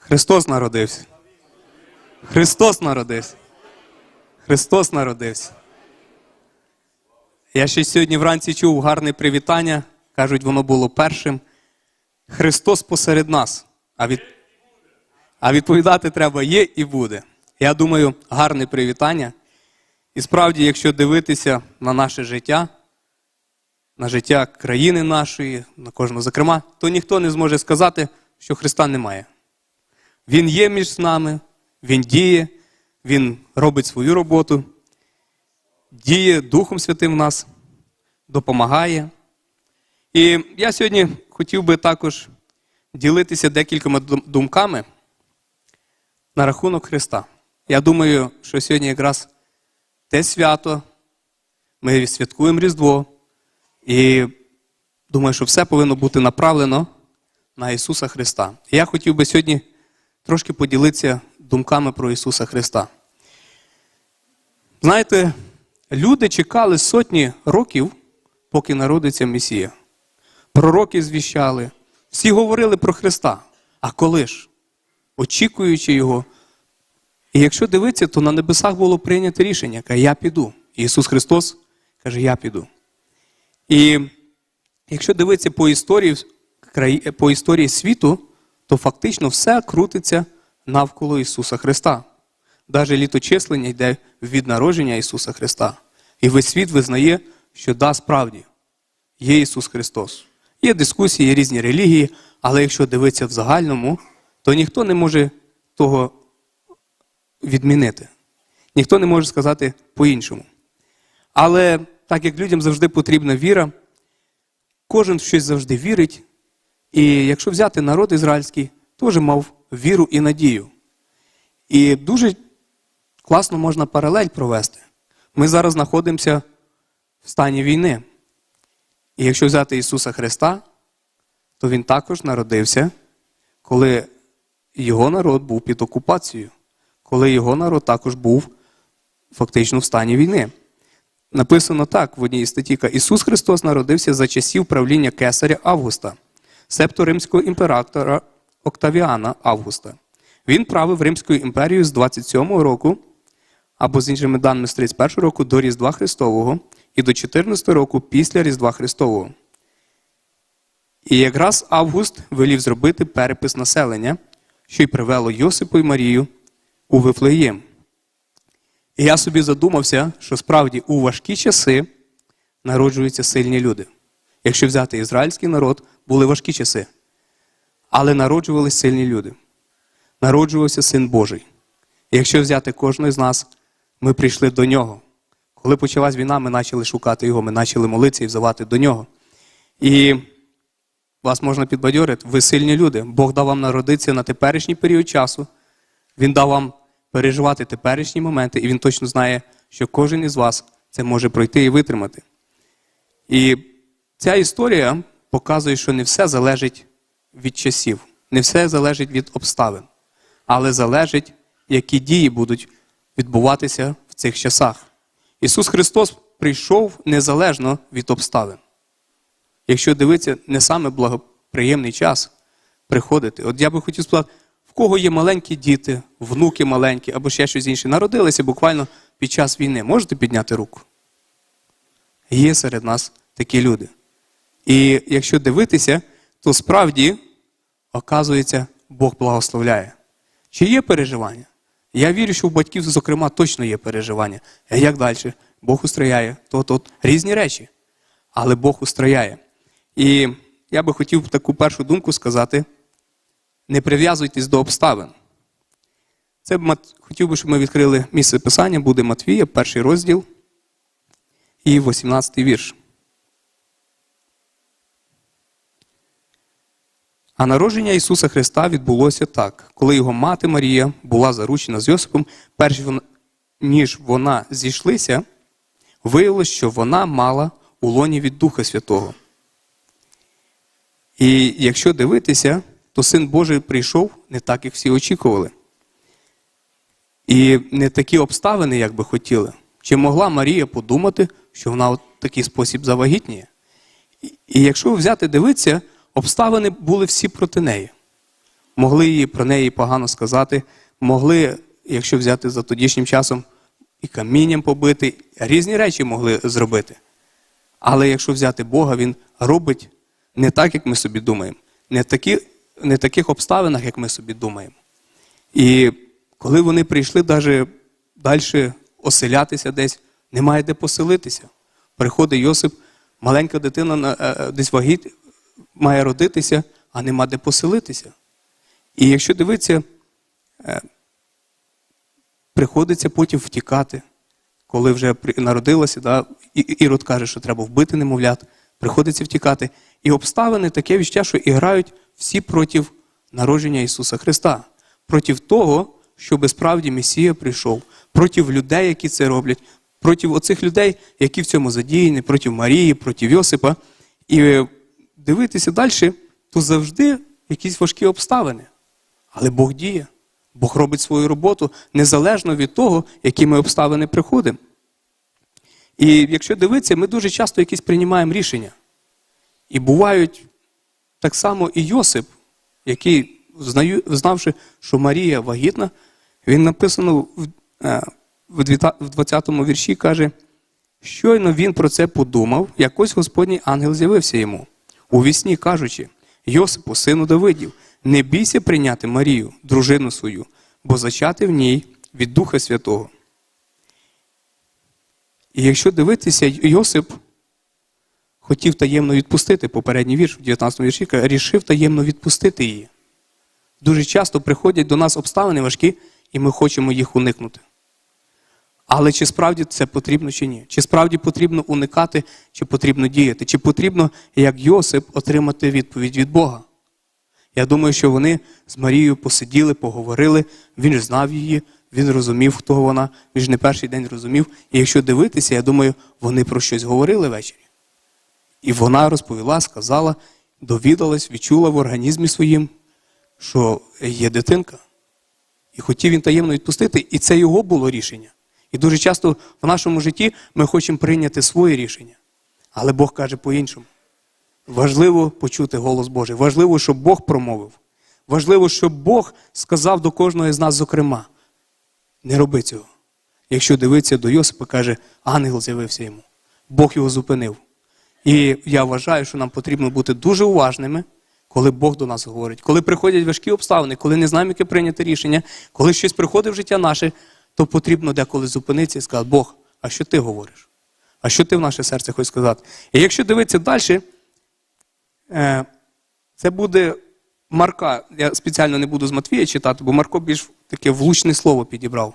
Христос народився. Христос народився. Христос народився. Я ще сьогодні вранці чув гарне привітання. Кажуть, воно було першим. Христос посеред нас. А, від... а відповідати треба є і буде. Я думаю, гарне привітання. І справді, якщо дивитися на наше життя, на життя країни нашої, на кожного зокрема, то ніхто не зможе сказати, що Христа немає. Він є між нами, Він діє, Він робить свою роботу, діє Духом Святим в нас, допомагає. І я сьогодні хотів би також ділитися декількома думками на рахунок Христа. Я думаю, що сьогодні якраз те свято, ми святкуємо Різдво, і думаю, що все повинно бути направлено на Ісуса Христа. Я хотів би сьогодні трошки поділитися думками про Ісуса Христа. Знаєте, люди чекали сотні років, поки народиться Месія. Пророки звіщали, всі говорили про Христа. А коли ж? Очікуючи Його. І якщо дивитися, то на небесах було прийнято рішення, каже, я піду. І Ісус Христос каже, я піду. І якщо дивитися по історії, по історії світу, то фактично все крутиться навколо Ісуса Христа. Навіть літочислення йде від народження Ісуса Христа. І весь світ визнає, що да, справді, є Ісус Христос. Є дискусії, є різні релігії, але якщо дивитися в загальному, то ніхто не може того відмінити. Ніхто не може сказати по-іншому. Але так як людям завжди потрібна віра, кожен в щось завжди вірить. І якщо взяти народ ізраїльський, теж мав віру і надію. І дуже класно можна паралель провести. Ми зараз знаходимося в стані війни. І якщо взяти Ісуса Христа, то Він також народився, коли його народ був під окупацією, коли його народ також був фактично в стані війни. Написано так в одній статті: Ісус Христос народився за часів правління кесаря Августа, септо римського імператора Октавіана Августа. Він правив Римською імперією з 27 року, або з іншими даними з 31 року до Різдва Христового і до 14 року після Різдва Христового. І якраз Август велів зробити перепис населення, що й привело Йосипу і Марію у Вифлеєм. І я собі задумався, що справді у важкі часи народжуються сильні люди. Якщо взяти ізраїльський народ, були важкі часи. Але народжувалися сильні люди. Народжувався Син Божий. І якщо взяти кожного з нас, ми прийшли до нього. Коли почалась війна, ми почали шукати його, ми почали молитися і взивати до нього. І вас можна підбадьорити, ви сильні люди. Бог дав вам народитися на теперішній період часу. Він дав вам переживати теперішні моменти, і він точно знає, що кожен із вас це може пройти і витримати. І ця історія показує, що не все залежить від часів, не все залежить від обставин, але залежить, які дії будуть відбуватися в цих часах. Ісус Христос прийшов незалежно від обставин. Якщо дивитися, не саме благоприємний час приходити. От я би хотів сказати, в кого є маленькі діти, внуки маленькі або ще щось інше, народилися буквально під час війни. Можете підняти руку? Є серед нас такі люди. І якщо дивитися, то справді, оказується, Бог благословляє. Чи є переживання? Я вірю, що у батьків, зокрема, точно є переживання. А як далі? Бог устрояє, то тут різні речі. Але Бог устрояє. І я би хотів таку першу думку сказати: не прив'язуйтесь до обставин. Це б хотів би, щоб ми відкрили місце писання, буде Матвія, перший розділ і 18 вірш. А народження Ісуса Христа відбулося так, коли його мати Марія була заручена з Йосипом, перш ніж вона зійшлися, виявилось, що вона мала у лоні від Духа Святого. І якщо дивитися, то Син Божий прийшов не так, як всі очікували. І не такі обставини, як би хотіли. Чи могла Марія подумати, що вона в такий спосіб завагітніє? І- якщо взяти дивитися, обставини були всі проти неї. могли її про неї погано сказати, могли, якщо взяти за тодішнім часом, і камінням побити, різні речі могли зробити. Але якщо взяти Бога, Він робить не так, як ми собі думаємо, не, такі, не таких обставинах, як ми собі думаємо. І коли вони прийшли навіть далі оселятися десь, немає де поселитися. Приходить Йосип, маленька дитина на- е, е, десь вагіт має родитися, а нема де поселитися. І якщо дивитися, е, приходиться потім втікати, коли вже народилася, да, Ірод каже, що треба вбити немовлят, приходиться втікати. І обставини таке віща, що і грають всі проти народження Ісуса Христа, проти того, щоб справді Месія прийшов, проти людей, які це роблять, проти оцих людей, які в цьому задіяні, проти Марії, проти Йосипа. І дивитися далі, то завжди якісь важкі обставини. Але Бог діє. Бог робить свою роботу незалежно від того, які ми обставини приходимо. І якщо дивитися, ми дуже часто якісь приймаємо рішення. І бувають так само і Йосип, який, знавши, що Марія вагітна, він написано в, е, в двіта- в 20-му вірші, каже, щойно він про це подумав, якось Господній ангел з'явився йому, у вісні кажучи, Йосипу, сину Давидів, не бійся прийняти Марію, дружину свою, бо зачати в ній від Духа Святого. І якщо дивитися, Йосип хотів таємно відпустити попередній вірш, в 19 вірші, рішив таємно відпустити її. Дуже часто приходять до нас обставини важкі, і ми хочемо їх уникнути. Але чи справді це потрібно чи ні? Чи справді потрібно уникати, чи потрібно діяти? Чи потрібно, як Йосип, отримати відповідь від Бога? Я думаю, що вони з Марією посиділи, поговорили, він ж знав її, він розумів, хто вона, він ж не перший день розумів. І якщо дивитися, я думаю, вони про щось говорили ввечері. І вона розповіла, сказала, довідалась, відчула в організмі своїм, що є дитинка. І хотів він таємно відпустити, і це його було рішення. І дуже часто в нашому житті ми хочемо прийняти своє рішення. Але Бог каже по-іншому. Важливо почути голос Божий. Важливо, щоб Бог промовив. Важливо, щоб Бог сказав до кожного з нас, зокрема, не роби цього. Якщо дивитися до Йосипа, каже, ангел з'явився йому. Бог його зупинив. І я вважаю, що нам потрібно бути дуже уважними, коли Бог до нас говорить. Коли приходять важкі обставини, коли не знаємо, яке прийняти рішення, коли щось приходить в життя наше, то потрібно деколи зупинитися і сказати, Бог, а що ти говориш? А що ти в наше серце хочеш сказати? І якщо дивитися далі, Е, Це буде Марка. Я спеціально не буду з Матвія читати, бо Марко більш таке влучне слово підібрав.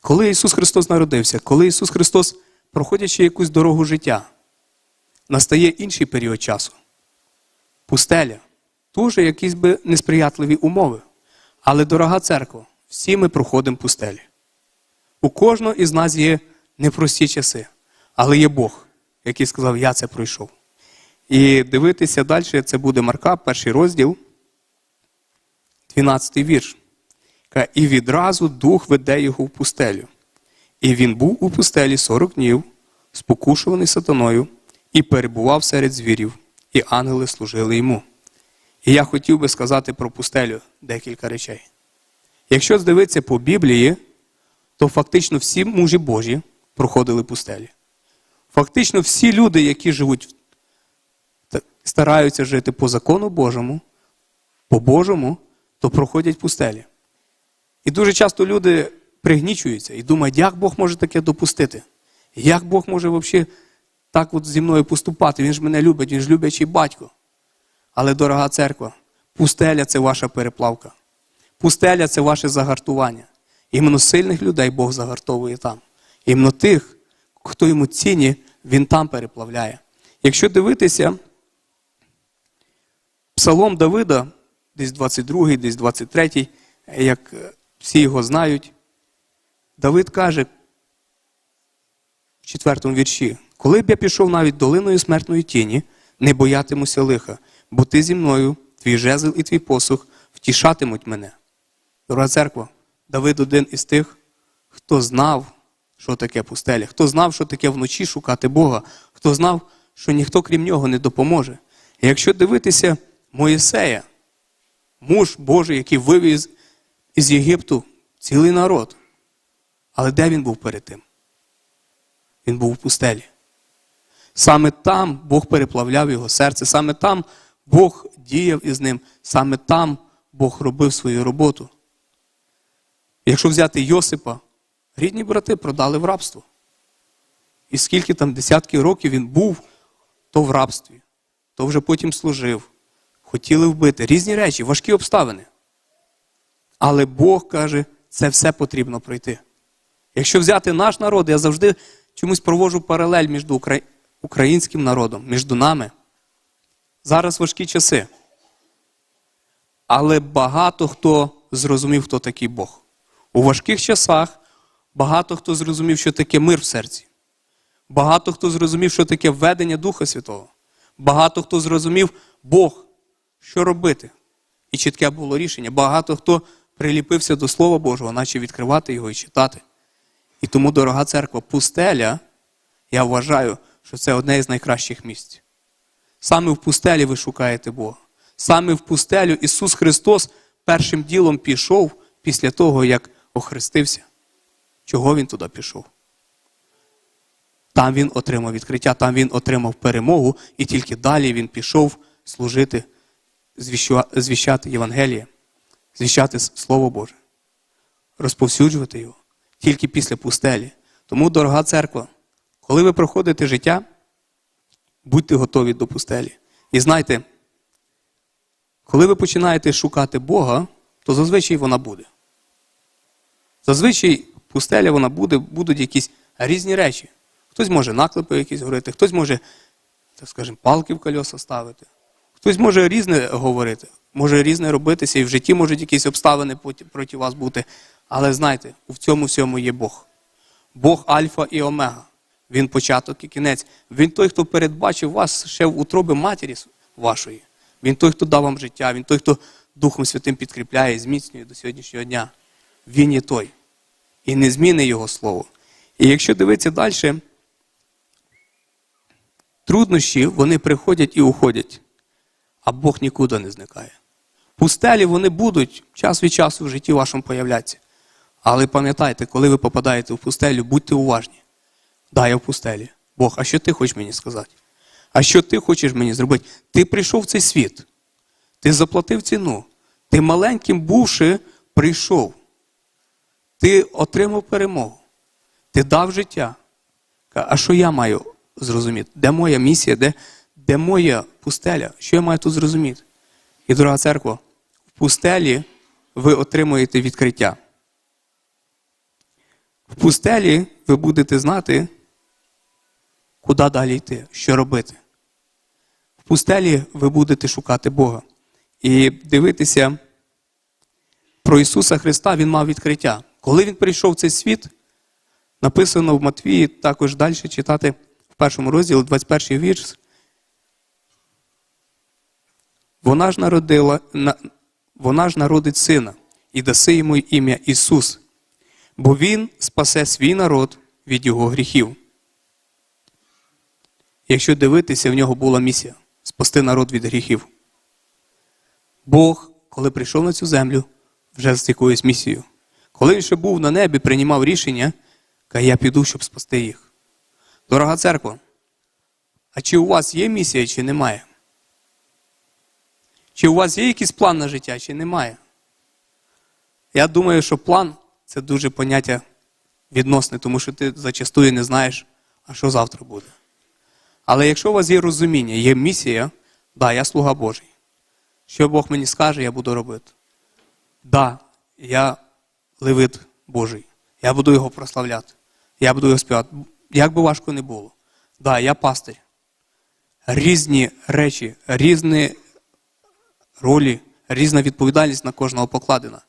Коли Ісус Христос народився, коли Ісус Христос, проходячи якусь дорогу життя, настає інший період часу. Пустеля. Теж якісь би несприятливі умови. Але, дорога церква, всі ми проходимо пустелі. У кожного із нас є непрості часи, але є Бог, який сказав, я це пройшов. І дивитися далі, це буде Марка, перший розділ, 12 вірш. І відразу дух веде його в пустелю. І він був у пустелі 40 днів, спокушуваний сатаною, і перебував серед звірів, і ангели служили йому. І я хотів би сказати про пустелю декілька речей. Якщо здивитися по Біблії, то фактично всі мужі Божі проходили пустелі. Фактично всі люди, які живуть та- стараються жити по закону Божому, по Божому, то проходять пустелі. І дуже часто люди пригнічуються і думають, як Бог може таке допустити? Як Бог може взагалі так от зі мною поступати? Він ж мене любить, він ж люблячий батько. Але, дорога церква, пустеля це ваша переплавка. Пустеля це ваше загартування. Іменно сильних людей Бог загартовує там. Іменно тих, хто йому ціні, він там переплавляє. Якщо дивитися, Псалом Давида, десь 22, десь 23, як всі його знають, Давид каже в четвертому вірші: Коли б я пішов навіть долиною смертної тіні, не боятимуся лиха, бо ти зі мною, твій жезл і твій посух втішатимуть мене. Дорога церква, Давид один із тих, хто знав, що таке пустеля, хто знав, що таке вночі шукати Бога, хто знав, що ніхто крім нього не допоможе. І якщо дивитися Моїсея, муж Божий, який вивів із- із Єгипту цілий народ. Але де він був перед тим? Він був у пустелі. Саме там Бог переплавляв його серце, саме там Бог діяв із ним, саме там Бог робив свою роботу. Якщо взяти Йосипа, рідні брати продали в рабство. І скільки там десятки років він був, то в рабстві, то вже потім служив. Хотіли вбити. Різні речі, важкі обставини. Але Бог каже, це все потрібно пройти. Якщо взяти наш народ, я завжди чомусь проводжу паралель між українським народом, між нами. Зараз важкі часи. Але багато хто зрозумів, хто такий Бог. У важких часах багато хто зрозумів, що таке мир в серці. Багато хто зрозумів, що таке введення Духа Святого. Багато хто зрозумів Бог, що робити. І чітке було рішення. Багато хто приліпився до Слова Божого, наче відкривати його і читати. І тому, дорога церква, пустеля, я вважаю, що це одне із найкращих місць. Саме в пустелі ви шукаєте Бога. Саме в пустелю Ісус Христос першим ділом пішов після того, як охрестився. Чого Він туди пішов? Там він отримав відкриття, там він отримав перемогу, і тільки далі він пішов служити, звіщати Євангеліє, звіщати Слово Боже, розповсюджувати його тільки після пустелі. Тому, дорога церква, коли ви проходите життя, будьте готові до пустелі. І знайте, коли ви починаєте шукати Бога, то зазвичай вона буде. Зазвичай пустеля вона буде, будуть якісь різні речі. Хтось може наклепи якісь говорити, хтось може, так скажемо, палки в кольоса ставити, хтось може різне говорити, може різне робитися, і в житті можуть якісь обставини проти вас бути. Але знайте, у цьому всьому є Бог. Бог Альфа і Омега. Він початок і кінець. Він той, хто передбачив вас ще в утроби матері вашої. Він той, хто дав вам життя, він той, хто Духом Святим підкріпляє і зміцнює до сьогоднішнього дня. Він є той. І не зміни Його слово. І якщо дивитися далі, труднощі вони приходять і уходять, а Бог нікуди не зникає. Пустелі вони будуть час від часу в житті вашому появляться. Але пам'ятайте, коли ви попадаєте в пустелю, будьте уважні. Да, я в пустелі. Бог, а що ти хочеш мені сказати? А що ти хочеш мені зробити? Ти прийшов в цей світ. Ти заплатив ціну. Ти маленьким бувши, прийшов. Ти отримав перемогу. Ти дав життя. А що я маю зрозуміти? Де моя місія, де, де моя пустеля? Що я маю тут зрозуміти? І, дорога церква, в пустелі ви отримуєте відкриття. В пустелі ви будете знати, куди далі йти, що робити. В пустелі ви будете шукати Бога. І дивитися про Ісуса Христа Він мав відкриття. Коли Він прийшов в цей світ, написано в Матвії, також далі читати в першому розділі, 21 вірш. Вона ж народила, вона ж народить сина і даси йому ім'я Ісус, бо Він спасе свій народ від його гріхів. Якщо дивитися, в нього була місія спасти народ від гріхів. Бог, коли прийшов на цю землю, вже з якоюсь місією. Коли він ще був на небі, приймав рішення, каже, я піду, щоб спасти їх. Дорога церква, а чи у вас є місія, чи немає? Чи у вас є якийсь план на життя, чи немає? Я думаю, що план це дуже поняття відносне, тому що ти зачастую не знаєш, а що завтра буде. Але якщо у вас є розуміння, є місія, да, я слуга Божий. Що Бог мені скаже, я буду робити. Да, я левит Божий. Я буду його прославляти. Я буду його співати. Як би важко не було. Да, я пастир. Різні речі, різні ролі, різна відповідальність на кожного покладена.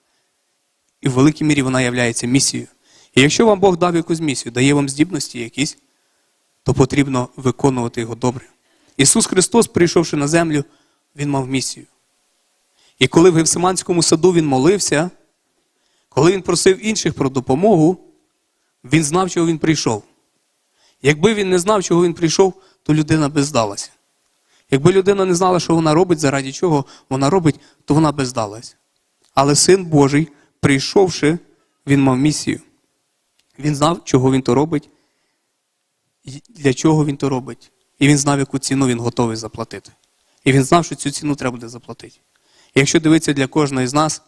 І в великій мірі вона є місією. І якщо вам Бог дав якусь місію, дає вам здібності якісь, то потрібно виконувати його добре. Ісус Христос, прийшовши на землю, Він мав місію. І коли в Гевсиманському саду Він молився, коли він просив інших про допомогу, він знав, чого він прийшов. Якби він не знав, чого він прийшов, то людина би здалася. Якби людина не знала, що вона робить, заради чого вона робить, то вона би здалась. Але син Божий, прийшовши, він мав місію. Він знав, чого він то робить, для чого він то робить. І він знав, яку ціну він готовий заплатити. І він знав, що цю ціну треба буде заплатити. І якщо дивитися для кожного з нас,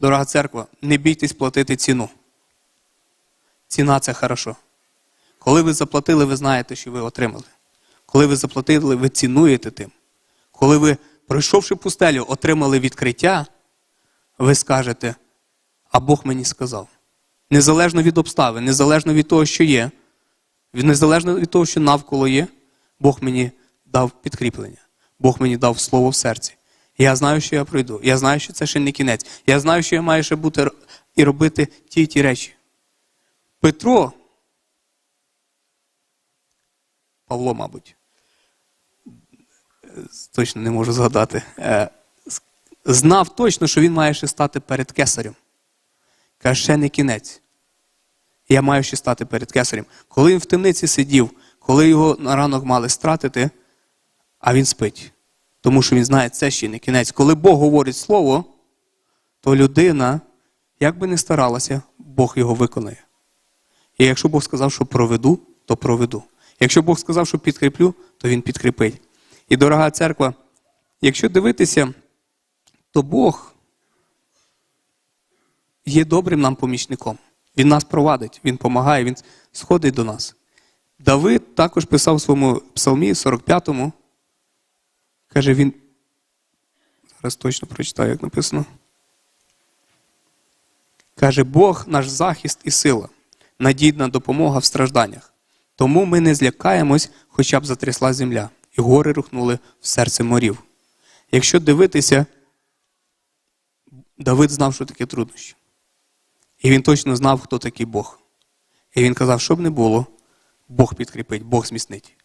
дорога церква, не бійтесь платити ціну. Ціна це хорошо. Коли ви заплатили, ви знаєте, що ви отримали. Коли ви заплатили, ви цінуєте тим. Коли ви, пройшовши пустелю, отримали відкриття, ви скажете, а Бог мені сказав. Незалежно від обставин, незалежно від того, що є, незалежно від того, що навколо є, Бог мені дав підкріплення. Бог мені дав слово в серці. Я знаю, що я пройду. Я знаю, що це ще не кінець. Я знаю, що я маю ще бути і робити ті і ті речі. Петро, Павло, мабуть, е, точно не можу згадати, е, знав точно, що він має ще стати перед кесарем. Каже, ще не кінець. Я маю ще стати перед кесарем. Коли він в темниці сидів, коли його на ранок мали стратити, а він спить. Тому що він знає, це ще не кінець. Коли Бог говорить слово, то людина, як би не старалася, Бог його виконає. І якщо Бог сказав, що проведу, то проведу. Якщо Бог сказав, що підкріплю, то Він підкріпить. І дорога церква, якщо дивитися, то Бог є добрим нам помічником. Він нас провадить, Він допомагає, Він сходить до нас. Давид також писав в своєму псалмі 45-му, каже він, зараз точно прочитаю, як написано. Каже, Бог наш захист і сила, надійна допомога в стражданнях. Тому ми не злякаємось, хоча б затрясла земля, і гори рухнули в серце морів. Якщо дивитися, Давид знав, що таке труднощі. І він точно знав, хто такий Бог. І він казав, що б не було, Бог підкріпить, Бог зміцнить.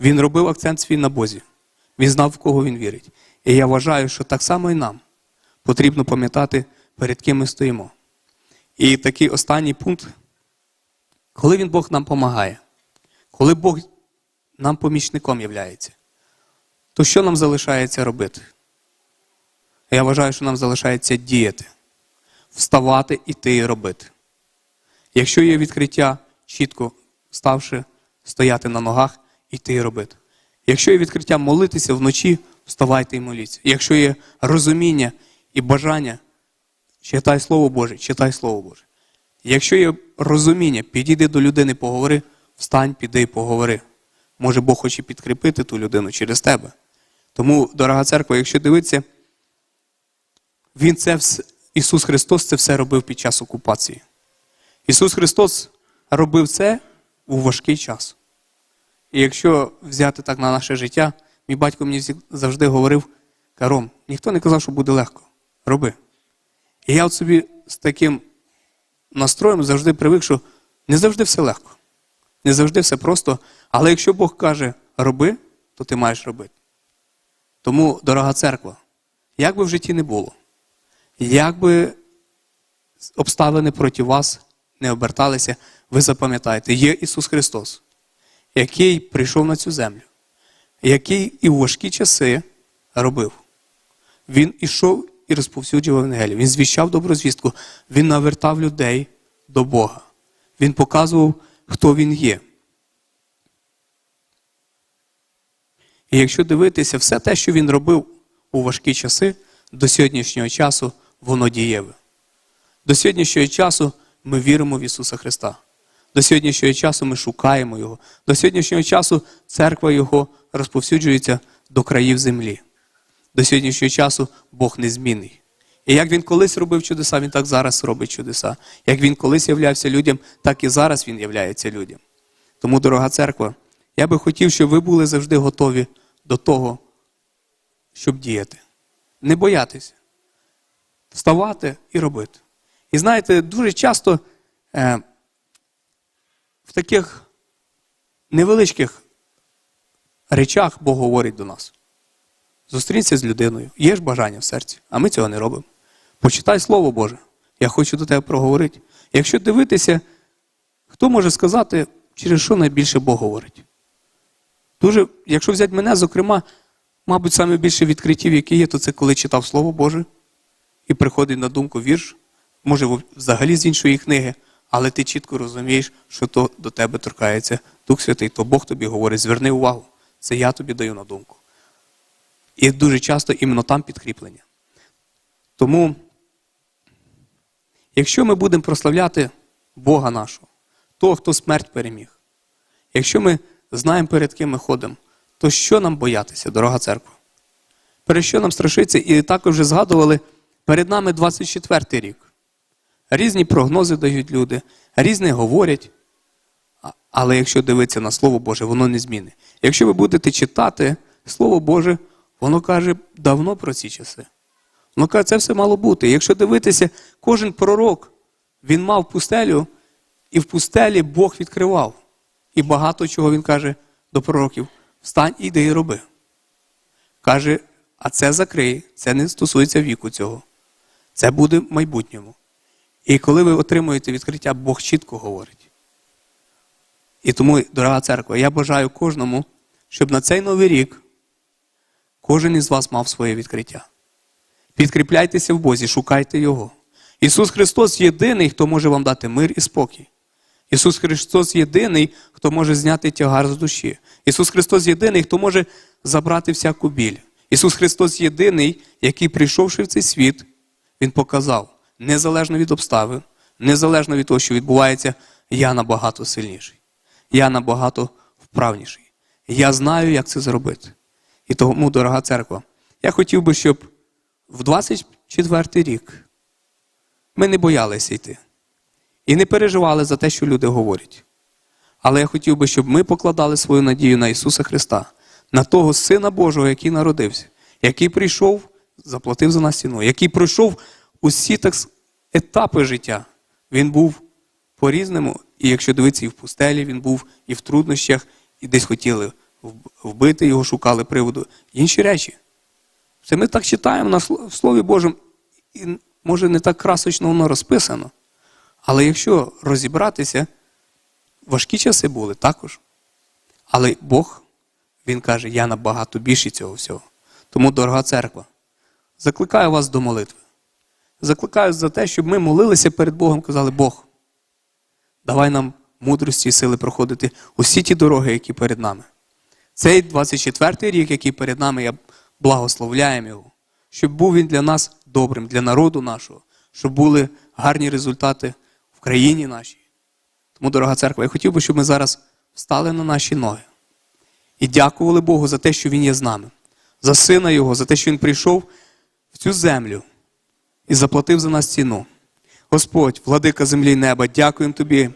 Він робив акцент свій на Бозі. Він знав, в кого він вірить. І я вважаю, що так само і нам потрібно пам'ятати, перед ким ми стоїмо. І такий останній пункт, коли він Бог нам допомагає, коли Бог нам помічником являється, то що нам залишається робити? Я вважаю, що нам залишається діяти, вставати, іти і робити. Якщо є відкриття, чітко ставши, стояти на ногах, іти і робити. Якщо є відкриття молитися вночі, вставайте і моліться. Якщо є розуміння і бажання, читай Слово Боже, читай Слово Боже. Якщо є розуміння, підійди до людини, поговори, встань, піди і поговори. Може Бог хоче підкріпити ту людину через тебе. Тому, дорога церква, якщо дивитися, він це вс- Ісус Христос це все робив під час окупації. Ісус Христос робив це у важкий час. І якщо взяти так на наше життя, мій батько мені завжди говорив: Каром, ніхто не казав, що буде легко. Роби. І я от собі з таким настроєм завжди привик, що не завжди все легко. Не завжди все просто. Але якщо Бог каже роби, то ти маєш робити. Тому, дорога церква, як би в житті не було, як би обставини проти вас не оберталися, ви запам'ятаєте, є Ісус Христос, який прийшов на цю землю, який і в важкі часи робив. Він ішов і розповсюджував Евангелію. Він звіщав добру звістку, він навертав людей до Бога. Він показував, хто він є. І якщо дивитися, все те, що він робив у важкі часи, до сьогоднішнього часу воно дієве. До сьогоднішнього часу ми віримо в Ісуса Христа. До сьогоднішнього часу ми шукаємо Його. До сьогоднішнього часу церква Його розповсюджується до країв землі. До сьогоднішнього часу Бог незмінний. І як він колись робив чудеса, він так зараз робить чудеса. Як він колись являвся людям, так і зараз він являється людям. Тому, дорога церква, я би хотів, щоб ви були завжди готові до того, щоб діяти. Не боятися, вставати і робити. І знаєте, дуже часто е, в таких невеличких речах Бог говорить до нас. Зустрінься з людиною, є ж бажання в серці, а ми цього не робимо. Почитай Слово Боже. Я хочу до тебе проговорити. Якщо дивитися, хто може сказати, через що найбільше Бог говорить? Дуже, якщо взяти мене, зокрема, мабуть, саме більше відкриттів, які є, то це коли читав Слово Боже і приходить на думку вірш, може взагалі з іншої книги, але ти чітко розумієш, що то до тебе торкається Дух Святий, то Бог тобі говорить, зверни увагу, це я тобі даю на думку. І дуже часто іменно там підкріплення. Тому, якщо ми будемо прославляти Бога нашого, того, хто смерть переміг, якщо ми знаємо, перед ким ми ходимо, то що нам боятися, дорога церква? Перед що нам страшиться? І також вже згадували, перед нами 24 рік. Різні прогнози дають люди, різні говорять. Але якщо дивитися на Слово Боже, воно не зміни. Якщо ви будете читати Слово Боже, воно каже давно про ці часи. Воно каже, це все мало бути. Якщо дивитися, кожен пророк, він мав пустелю, і в пустелі Бог відкривав. І багато чого він каже до пророків: встань і йди і роби. Каже, а це закрий, це не стосується віку цього. Це буде в майбутньому. І коли ви отримуєте відкриття, Бог чітко говорить. І тому, дорога церква, я бажаю кожному, щоб на цей новий рік кожен із вас мав своє відкриття. Підкріпляйтеся в Бозі, шукайте Його. Ісус Христос єдиний, хто може вам дати мир і спокій. Ісус Христос єдиний, хто може зняти тягар з душі. Ісус Христос єдиний, хто може забрати всяку біль. Ісус Христос єдиний, який, прийшовши в цей світ, Він показав, незалежно від обставин, незалежно від того, що відбувається, я набагато сильніший. Я набагато вправніший. Я знаю, як це зробити. І тому, дорога церква, я хотів би, щоб в 24 рік ми не боялися йти і не переживали за те, що люди говорять. Але я хотів би, щоб ми покладали свою надію на Ісуса Христа, на того Сина Божого, який народився, який прийшов, заплатив за нас ціну, який пройшов усі так етапи життя. Він був по-різному, і якщо дивитися, і в пустелі він був, і в труднощах, і десь хотіли вбити його, шукали приводу. Інші речі. Це ми так читаємо в Слові Божому, і може не так красочно воно розписано. Але якщо розібратися, важкі часи були також. Але Бог, Він каже, я набагато більше цього всього. Тому, дорога церква, закликаю вас до молитви. Закликаю за те, щоб ми молилися перед Богом, казали, Бог, давай нам мудрості і сили проходити усі ті дороги, які перед нами. Цей 24-й рік, який перед нами, я благословляємо його, щоб був він для нас добрим, для народу нашого, щоб були гарні результати в країні нашій. Тому, дорога церква, я хотів би, щоб ми зараз встали на наші ноги і дякували Богу за те, що Він є з нами, за Сина Його, за те, що Він прийшов в цю землю і заплатив за нас ціну. Господь, владика землі неба, дякуємо Тобі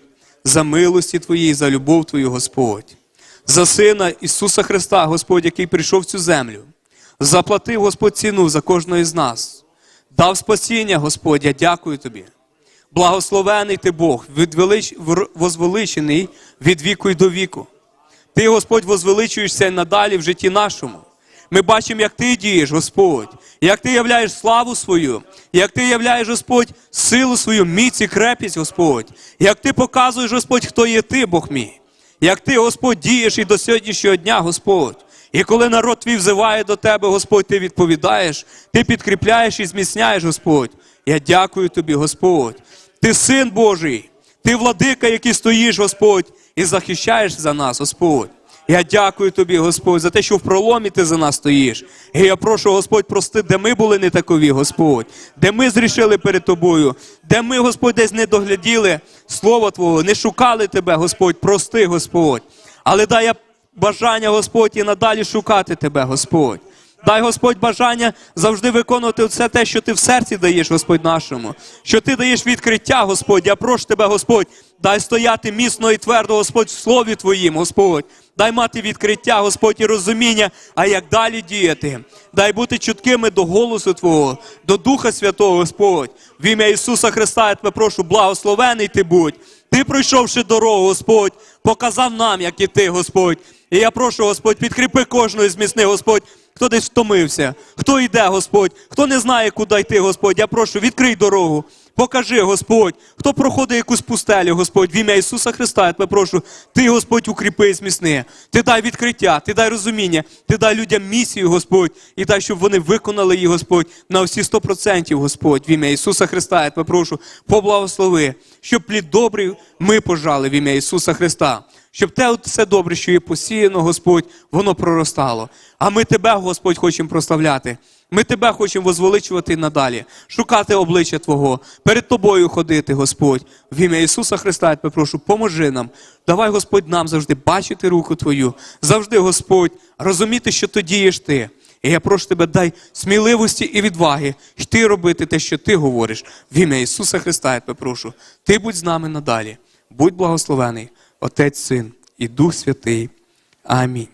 за милості Твої, за любов Твою, Господь, за Сина Ісуса Христа, Господь, який прийшов в цю землю, заплатив Господь ціну за кожного із нас, дав спасіння, Господь, я дякую Тобі. Благословений ти Бог, відвелич- возвеличений від віку й до віку. Ти, Господь, возвеличуєшся надалі в житті нашому. Ми бачимо, як ти дієш, Господь, як ти являєш славу свою, як ти являєш, Господь, силу свою, міць і крепість, Господь, як ти показуєш, Господь, хто є ти, Бог мій, як ти, Господь, дієш і до сьогоднішнього дня, Господь. І коли народ твій взиває до тебе, Господь, ти відповідаєш, ти підкріпляєш і зміцняєш, Господь. Я дякую тобі, Господь. Ти син Божий, ти владика, який стоїш, Господь, і захищаєш за нас, Господь. Я дякую тобі, Господь, за те, що в проломі ти за нас стоїш. І я прошу, Господь, прости, де ми були не такові, Господь, де ми зрішили перед тобою, де ми, Господь, десь не догляділи Слово Твого, не шукали Тебе, Господь, прости, Господь. Але дай бажання, Господь, і надалі шукати Тебе, Господь. Дай Господь бажання завжди виконувати все те, що ти в серці даєш, Господь нашому, що ти даєш відкриття, Господь. Я прошу тебе, Господь, дай стояти міцно і твердо, Господь, в слові Твоїм, Господь. Дай мати відкриття, Господь, і розуміння, а як далі діяти. Дай бути чуткими до голосу Твого, до Духа Святого, Господь. В ім'я Ісуса Христа я тебе прошу, благословений ти будь. Ти, пройшовши дорогу, Господь, показав нам, як і ти, Господь. І я прошу, Господь, підкріпи кожного з міцних, Господь, хто десь втомився, хто йде, Господь, хто не знає, куди йти, Господь. Я прошу, відкрий дорогу. Покажи, Господь, хто проходить якусь пустелю, Господь, в ім'я Ісуса Христа, я тебе прошу, ти, Господь, укріпи і зміцни. Ти дай відкриття, ти дай розуміння, ти дай людям місію, Господь, і дай, щоб вони виконали її, Господь, на всі 100%, Господь, в ім'я Ісуса Христа, я тебе прошу, поблагослови, щоб плід добрий ми пожали в ім'я Ісуса Христа. Щоб те все добре, що є посіяно, Господь, воно проростало. А ми Тебе, Господь, хочемо прославляти. Ми Тебе хочемо возвеличувати надалі, шукати обличчя Твого, перед Тобою ходити, Господь. В ім'я Ісуса Христа, я тебе прошу, поможи нам. Давай, Господь, нам завжди бачити руку Твою, завжди, Господь, розуміти, що то дієш Ти. І я прошу тебе, дай сміливості і відваги йти робити те, що ти говориш. В ім'я Ісуса Христа, я тебе прошу. Ти будь з нами надалі. Будь благословений, Отець, Син і Дух Святий. Амінь.